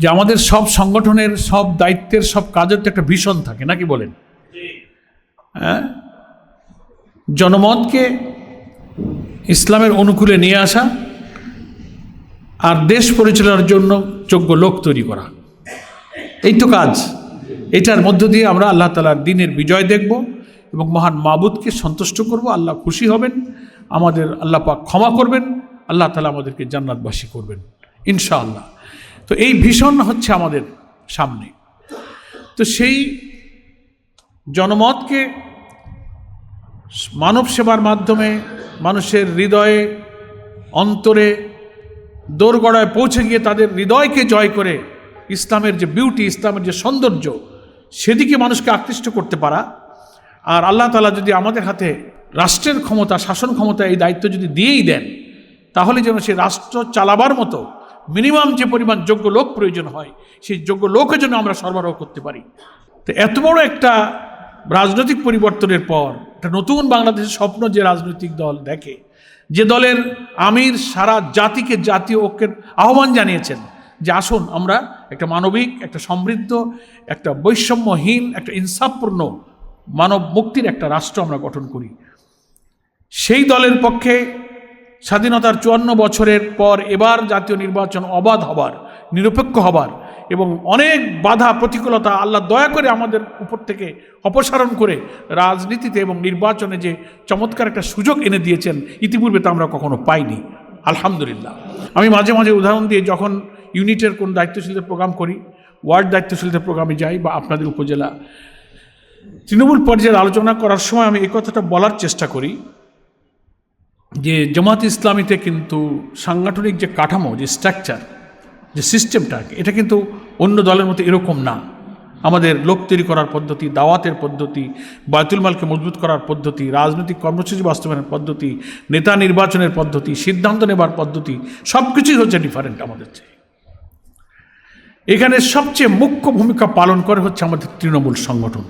যে আমাদের সব সংগঠনের সব দায়িত্বের সব কাজের তো একটা ভীষণ থাকে নাকি বলেন? হ্যাঁ? জনমতকে ইসলামের অনুকূলে নিয়ে আসা আর দেশ পরিচালনার জন্য যোগ্য লোক তৈরি করা। এই তো কাজ। এটার মধ্য দিয়ে আমরা আল্লাহ তালার দিনের বিজয় দেখব এবং মহান মাবুদকে সন্তুষ্ট করব। আল্লাহ খুশি হবেন আমাদের আল্লাহ পাক ক্ষমা করবেন আল্লাহ তালা আমাদেরকে জান্নাতবাসী করবেন ইনশাআল্লাহ। তো এই ভীষণ হচ্ছে আমাদের সামনে। তো সেই জনমতকে মানব সেবার মাধ্যমে মানুষের হৃদয়ে, অন্তরে, দোরগড়ায় পৌঁছে গিয়ে তাদের হৃদয়কে জয় করে ইসলামের যে বিউটি ইসলামের যে সৌন্দর্য, সেদিকে মানুষকে আকৃষ্ট করতে পারা। আর আল্লাহ তালা যদি আমাদের হাতে রাষ্ট্রের ক্ষমতা, শাসন ক্ষমতা এই দায়িত্ব যদি দিয়েই দেন, তাহলে যেন সে রাষ্ট্র চালাবার মতো মিনিমাম যে পরিমাণ যোগ্য লোক প্রয়োজন হয়, সেই যোগ্য লোকের জন্য আমরা সরবরাহ করতে পারি। তো এত বড় একটা রাজনৈতিক পরিবর্তনের পর, একটা নতুন বাংলাদেশের স্বপ্ন যে রাজনৈতিক দল দেখে, যে দলের আমির সারা জাতিকে জাতীয় ঐক্যের আহ্বান জানিয়েছেন যে আসুন আমরা একটা মানবিক, একটা সমৃদ্ধ, একটা বৈষম্যহীন, একটা ইনসাফপূর্ণ মানব মুক্তির একটা রাষ্ট্র আমরা গঠন করি। সেই দলের পক্ষে স্বাধীনতার চুয়ান্ন বছরের পর এবার জাতীয় নির্বাচন অবাধ হবার, নিরপেক্ষ হবার এবং অনেক বাধা, প্রতিকূলতা আল্লাহ দয়া করে আমাদের উপর থেকে অপসারণ করে রাজনীতিতে এবং নির্বাচনে যে চমৎকার একটা সুযোগ এনে দিয়েছেন, ইতিপূর্বে তা আমরা কখনো পাইনি। আলহামদুলিল্লাহ। আমি মাঝে মাঝে উদাহরণ দিয়ে যখন ইউনিটের কোন দায়িত্বশীলদের প্রোগ্রাম করি, ওয়ার্ড দায়িত্বশীলদের প্রোগ্রামে যাই বা আপনাদের উপজেলা, তৃণমূল পর্যায়ের আলোচনা করার সময় আমি এই কথাটা বলার চেষ্টা করি যে জামাত ইসলামীতে কিন্তু সাংগঠনিক যে কাঠামো, যে স্ট্রাকচার যে সিস্টেমটা এটা কিন্তু অন্য দলের মতো এরকম না। আমাদের লোক তৈরি করার পদ্ধতি, দাওয়াতের পদ্ধতি, বায়তুল মালকে মজবুত করার পদ্ধতি, রাজনৈতিক কর্মসূচি বাস্তবায়নের পদ্ধতি, নেতা নির্বাচনের পদ্ধতি, সিদ্ধান্ত নেবার পদ্ধতি সব কিছুই হচ্ছে ডিফারেন্ট আমাদের চেয়ে। এখানে সবচেয়ে মুখ্য ভূমিকা পালন করে হচ্ছে আমাদের তৃণমূল সংগঠন।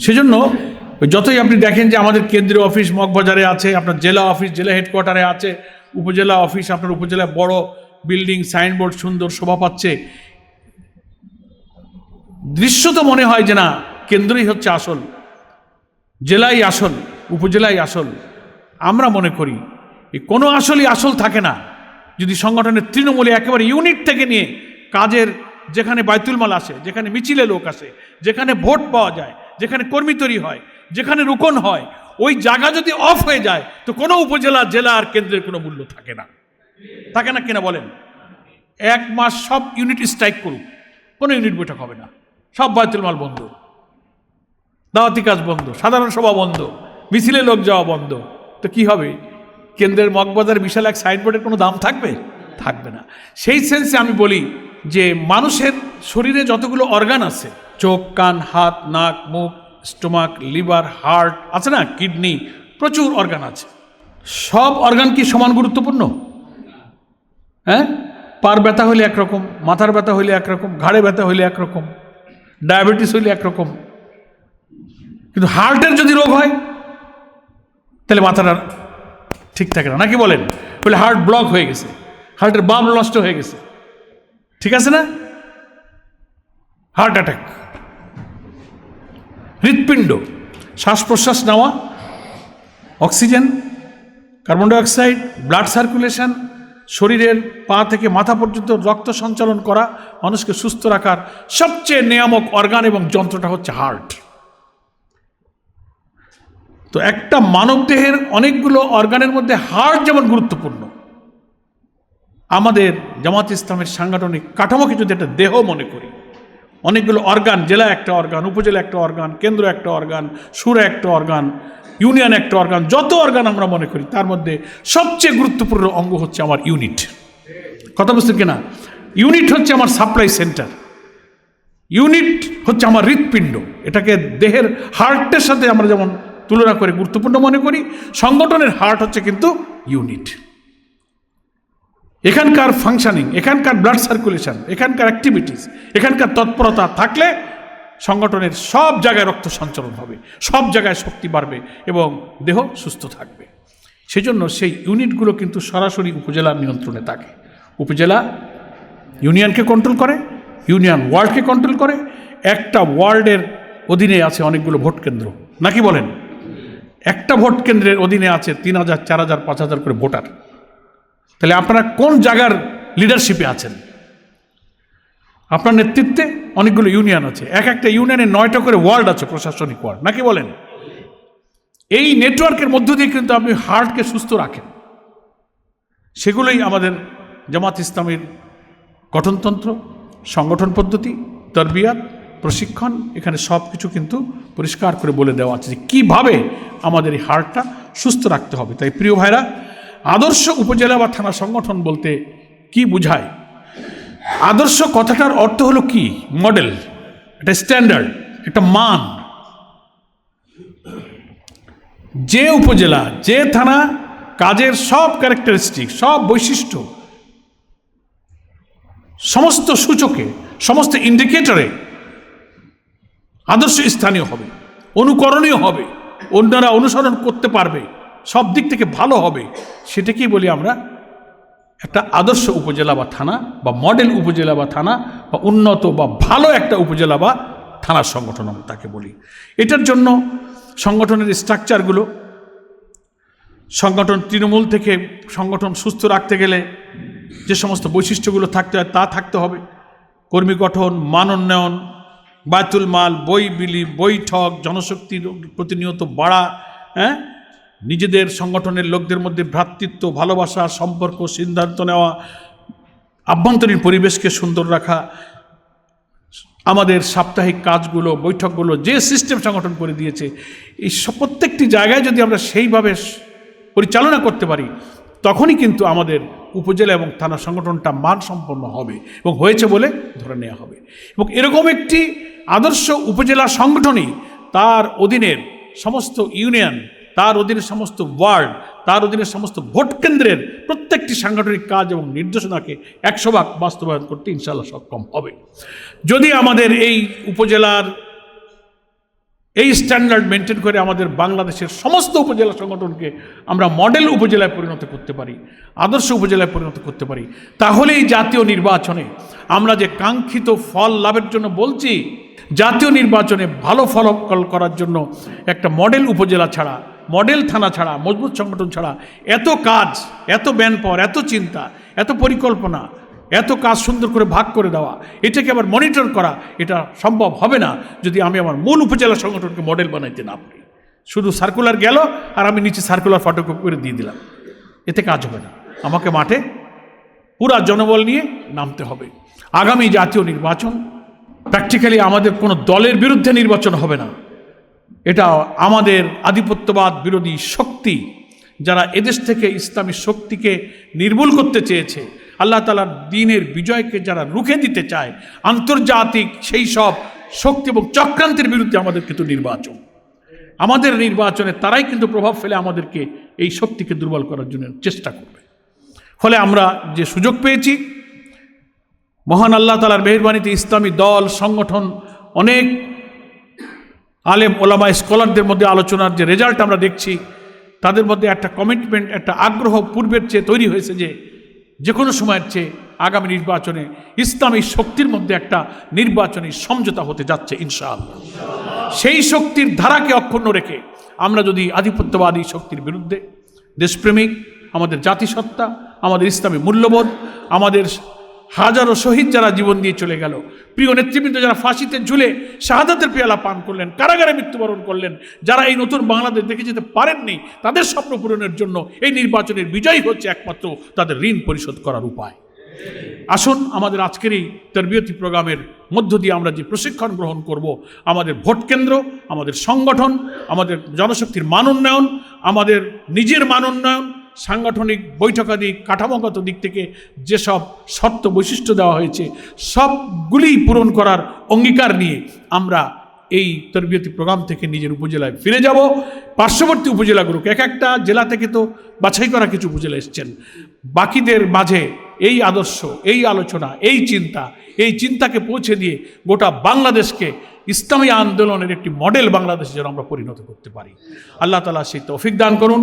সেজন্য যতই আপনি দেখেন যে আমাদের কেন্দ্রীয় অফিস মগবাজারে আছে, আপনার জেলা অফিস, জেলা হেডকোয়ার্টারে আছে, উপজেলা অফিস, আপনার উপজেলায় বড় বিল্ডিং, সাইনবোর্ড, সুন্দর শোভা পাচ্ছে। দৃশ্য তো মনে হয় যে না, কেন্দ্রই হচ্ছে আসল। জেলাই আসল, উপজেলাই আসল। আমরা মনে করি কোনো আসলই আসল থাকে না। যদি সংগঠনের তৃণমূলে একেবারে ইউনিট থেকে নিয়ে কাজের যেখানে বায়তুল মাল আসে, যেখানে মিছিলে লোক আসে, যেখানে ভোট পাওয়া যায়, যেখানে কর্মী তৈরি হয় যেখানে রোকন হয়, ওই জায়গা যদি অফ হয়ে যায়, তো কোনো উপজেলা, জেলা আর কেন্দ্রের কোনো মূল্য থাকে না। থাকে না কিনা বলেন? এক মাস সব ইউনিট স্ট্রাইক করুক, কোনো ইউনিট বৈঠক হবে না। সব বায়তুল মাল বন্ধ। দাওয়াতি কাজ বন্ধ, সাধারণ সভা বন্ধ, মিছিলে লোক যাওয়া বন্ধ। তো কি হবে? কেন্দ্রের মগবাজার বিশাল এক সাইনবোর্ডের কোনো দাম থাকবে? থাকবে না। সেই সেন্সে আমি বলি যে, মানুষের শরীরে যতগুলো অর্গান আছে, চোখ, কান, হাত, নাক, মুখ স্টোমাক, লিভার, হার্ট, আছে না? কিডনি, প্রচুর অর্গান আছে। সব অর্গান কি সমান গুরুত্বপূর্ণ? হ্যাঁ? পার ব্যথা হইলে একরকম, মাথার ব্যথা হইলে একরকম, ঘাড়ে ব্যথা হইলে একরকম, ডায়াবেটিস হইলে একরকম। কিন্তু হার্টের যদি রোগ হয়, তাহলে মাথাটা ঠিক থাকে না। নাকি বলেন? বলে হার্ট ব্লক হয়ে গেছে। হার্টের বাম নষ্ট হয়ে গেছে। ঠিক আছে না? Heart attack. হৃৎপিণ্ড শ্বাস প্রশ্বাস নেওয়া, oxygen, carbon dioxide, blood circulation, শরীরের পা থেকে মাথা পর্যন্ত রক্ত সঞ্চালন করা, মানুষকে সুস্থ রাখার সবচেয়ে নিয়ামক অর্গান এবং যন্ত্রটা হচ্ছে হার্ট। তো একটা মানব দেহের অনেকগুলো অর্গানের মধ্যে হার্ট যেমন গুরুত্বপূর্ণ, আমাদের জামাত ইসলামের সাংগঠনিক কাঠামোকে যদি একটা দেহ মনে করি অনেকগুলো অর্গান, জেলা একটা অর্গান, উপজেলা একটা অর্গান, কেন্দ্র একটা অর্গান, সুরা একটা অর্গান, ইউনিয়ন একটা অর্গান, যত অর্গান আমরা মনে করি, তার মধ্যে সবচেয়ে গুরুত্বপূর্ণ অঙ্গ হচ্ছে আমার ইউনিট। কথা বুঝতে কিনা? ইউনিট হচ্ছে আমার সাপ্লাই সেন্টার। ইউনিট হচ্ছে আমার হৃৎপিণ্ড। এটাকে দেহের হার্টের সাথে আমরা যেমন তুলনা করে গুরুত্বপূর্ণ মনে করি, সংগঠনের হার্ট হচ্ছে কিন্তু ইউনিট। এখানকার ফাংশনিং এখানকার ব্লাড সার্কুলেশন এখানকার অ্যাক্টিভিটিস এখানকার তৎপরতা থাকলে সংগঠনের সব জায়গায় রক্ত সঞ্চালন হবে, সব জায়গায় শক্তি বাড়বে এবং দেহ সুস্থ থাকবে। সেজন্য সেই ইউনিটগুলো কিন্তু সরাসরি উপজেলার নিয়ন্ত্রণে থাকে। উপজেলা ইউনিয়নকে কন্ট্রোল করে, ইউনিয়ন ওয়ার্ডকে কন্ট্রোল করে, একটা ওয়ার্ডের অধীনে আছে অনেকগুলো ভোট কেন্দ্র। নাকি বলেন? একটা ভোট কেন্দ্রের অধীনে আছে তিন হাজার, চার হাজার, পাঁচ হাজার করে ভোটার। তাহলে আপনারা কোন জায়গার লিডারশিপে আছেন? আপনার নেতৃত্বে অনেকগুলো ইউনিয়ন আছে। এক একটা ইউনিয়নে নয়টা করে ওয়ার্ড আছে, প্রশাসনিক ওয়ার্ড নাকি বলেন? এই নেটওয়ার্কের মধ্য দিয়ে কিন্তু আপনি হার্টকে সুস্থ রাখেন। সেগুলোই আমাদের জামাত ইসলামের গঠনতন্ত্র, সংগঠন পদ্ধতি, তরবিয়াত, প্রশিক্ষণ, এখানে সব কিছু কিন্তু পরিষ্কার করে বলে দেওয়া আছে যে কীভাবে আমাদের এই হার্টটা সুস্থ রাখতে হবে। তাই প্রিয় ভাইরা আদর্শ উপজেলা বা থানা সংগঠন বলতে কি বোঝায়? আদর্শ কথাটার অর্থ হলো কি? মডেল, একটা স্ট্যান্ডার্ড, একটা মান। যে উপজেলা, যে থানা, কাজের সব ক্যারেক্টারিস্টিক, সব বৈশিষ্ট্য, সমস্ত সূচকে, সমস্ত ইন্ডিকেটরে আদর্শ স্থানীয় হবে, অনুকরণীয় হবে, অন্যরা অনুসরণ করতে পারবে। সব দিক থেকে ভালো হবে, সেটাকেই বলি আমরা একটা আদর্শ উপজেলা বা থানা বা মডেল উপজেলা বা থানা বা উন্নত বা ভালো একটা উপজেলা বা থানার সংগঠন আমরা তাকে বলি। এটার জন্য সংগঠনের স্ট্রাকচারগুলো সংগঠন তৃণমূল থেকে সংগঠন সুস্থ রাখতে গেলে যে সমস্ত বৈশিষ্ট্যগুলো থাকতে হয় তা থাকতে হবে। কর্মী গঠন, মান উন্নয়ন, বায়তুল মাল, বই বিলি, বৈঠক জনশক্তির প্রতিনিয়ত বাড়া হ্যাঁ? নিজেদের সংগঠনের লোকদের মধ্যে ভ্রাতৃত্ব, ভালোবাসা, সম্পর্ক, সিদ্ধান্ত নেওয়া, আভ্যন্তরীণ পরিবেশকে সুন্দর রাখা, আমাদের সাপ্তাহিক কাজগুলো, বৈঠকগুলো, যে সিস্টেম সংগঠন করে দিয়েছে, এই প্রত্যেকটি জায়গায় যদি আমরা সেইভাবে পরিচালনা করতে পারি, তখনই কিন্তু আমাদের উপজেলা এবং থানা সংগঠনটা মানসম্পন্ন হবে এবং হয়েছে বলে ধরে নেওয়া হবে। এবং এরকম একটি আদর্শ উপজেলা সংগঠনই তার অধীনের সমস্ত ইউনিয়ন তার অধীনে সমস্ত ওয়ার্ড তার অধীনে সমস্ত ভোট কেন্দ্রের প্রত্যেকটি সাংগঠনিক কাজ এবং নির্দেশনাকে একশো ভাগ বাস্তবায়ন করতে ইনশাল্লাহ সক্ষম হবে। যদি আমাদের এই উপজেলার এই স্ট্যান্ডার্ড মেনটেন করে আমাদের বাংলাদেশের সমস্ত উপজেলা সংগঠনকে আমরা মডেল উপজেলায় পরিণত করতে পারি, আদর্শ উপজেলায় পরিণত করতে পারি, তাহলেই জাতীয় নির্বাচনে আমরা যে কাঙ্ক্ষিত ফল লাভের জন্য বলছি, জাতীয় নির্বাচনে ভালো ফলাফল করার জন্য একটা মডেল উপজেলা ছাড়া মডেল থানা ছাড়া, মজবুত সংগঠন ছাড়া, এত কাজ, এত ব্যানপর, এত চিন্তা, এত পরিকল্পনা, এত কাজ সুন্দর করে ভাগ করে দেওয়া, এটাকে আবার মনিটর করা, এটা সম্ভব হবে না যদি আমি আমার মূল উপজেলা সংগঠনকে মডেল বানাইতে না পারি। শুধু সার্কুলার গেল আর আমি নিচে সার্কুলার ফটোকপি করে দিয়ে দিলাম। এতে কাজ হবে না। আমাকে মাঠে পুরা জনবল নিয়ে নামতে হবে। আগামী জাতীয় নির্বাচন প্র্যাকটিক্যালি আমাদের কোনো দলের বিরুদ্ধে নির্বাচন হবে না। এটা আমাদের আধিপত্যবাদ বিরোধী শক্তি যারা এদেশ থেকে ইসলামী শক্তিকে নির্মূল করতে চেয়েছে। আল্লাহ তালার দিনের বিজয়কে যারা রুখে দিতে চায়, আন্তর্জাতিক সেই সব শক্তি এবং চক্রান্তের বিরুদ্ধে আমাদের কিন্তু নির্বাচন। আমাদের নির্বাচনে তারাই কিন্তু প্রভাব ফেলে আমাদেরকে এই শক্তিকে দুর্বল করার জন্য চেষ্টা করবে। ফলে আমরা যে সুযোগ পেয়েছি, মহান আল্লাহ তালার মেহরবানিতে ইসলামী দল, সংগঠন অনেক আলেম, ওলামা, স্কলারদের মধ্যে আলোচনার যে রেজাল্ট আমরা দেখছি, তাদের মধ্যে একটা কমিটমেন্ট একটা আগ্রহ পূর্বের চেয়ে তৈরি হয়েছে যে যে কোনো সময়ের চেয়ে আগামী নির্বাচনে ইসলামী শক্তির মধ্যে একটা নির্বাচনী সমঝোতা হতে যাচ্ছে, ইনশাআল্লাহ। সেই শক্তির ধারাকে অক্ষুণ্ণ রেখে আমরা যদি আধিপত্যবাদী শক্তির বিরুদ্ধে দেশপ্রেমিক, আমাদের জাতিসত্তা, আমাদের ইসলামী মূল্যবোধ, আমাদের হাজারো শহীদ যারা জীবন দিয়ে চলে গেল। প্রিয় নেতৃবৃন্দ, যারা ফাঁসিতে ঝুলে শাহাদাতের পেয়ালা পান করলেন, কারাগারে মৃত্যুবরণ করলেন, যারা এই নতুন বাংলাদেশ দেখে যেতে পারেননি, তাদের স্বপ্ন পূরণের জন্য এই নির্বাচনের বিজয় হচ্ছে একমাত্র তাদের ঋণ পরিশোধ করার উপায়। আসুন, আমাদের আজকের এই তরবিয়তি প্রোগ্রামের মধ্য দিয়ে আমরা যে প্রশিক্ষণ গ্রহণ করব, আমাদের ভোট কেন্দ্র, আমাদের সংগঠন, আমাদের জনশক্তির মান উন্নয়ন, আমাদের নিজের মান উন্নয়ন সাংগঠনিক বৈঠকাদি কাঠামোগত দিক থেকে যেসব শর্ত বৈশিষ্ট্য দেওয়া হয়েছে, সবগুলি পূরণ করার অঙ্গীকার নিয়ে আমরা এই তরবিয়তি প্রোগ্রাম থেকে নিজের উপজেলায় ফিরে যাব। পার্শ্ববর্তী উপজেলাগুলোকে, এক একটা জেলা থেকে তো বাছাই করা কিছু উপজেলা এসছেন। বাকিদের মাঝে এই আদর্শ, এই আলোচনা, এই চিন্তা, এই চিন্তাকে পৌঁছে দিয়ে গোটা বাংলাদেশকে ইসলামী আন্দোলনের একটি মডেল বাংলাদেশে যেন আমরা পরিণত করতে পারি। আল্লাহ তালা সেই তৌফিক দান করুন।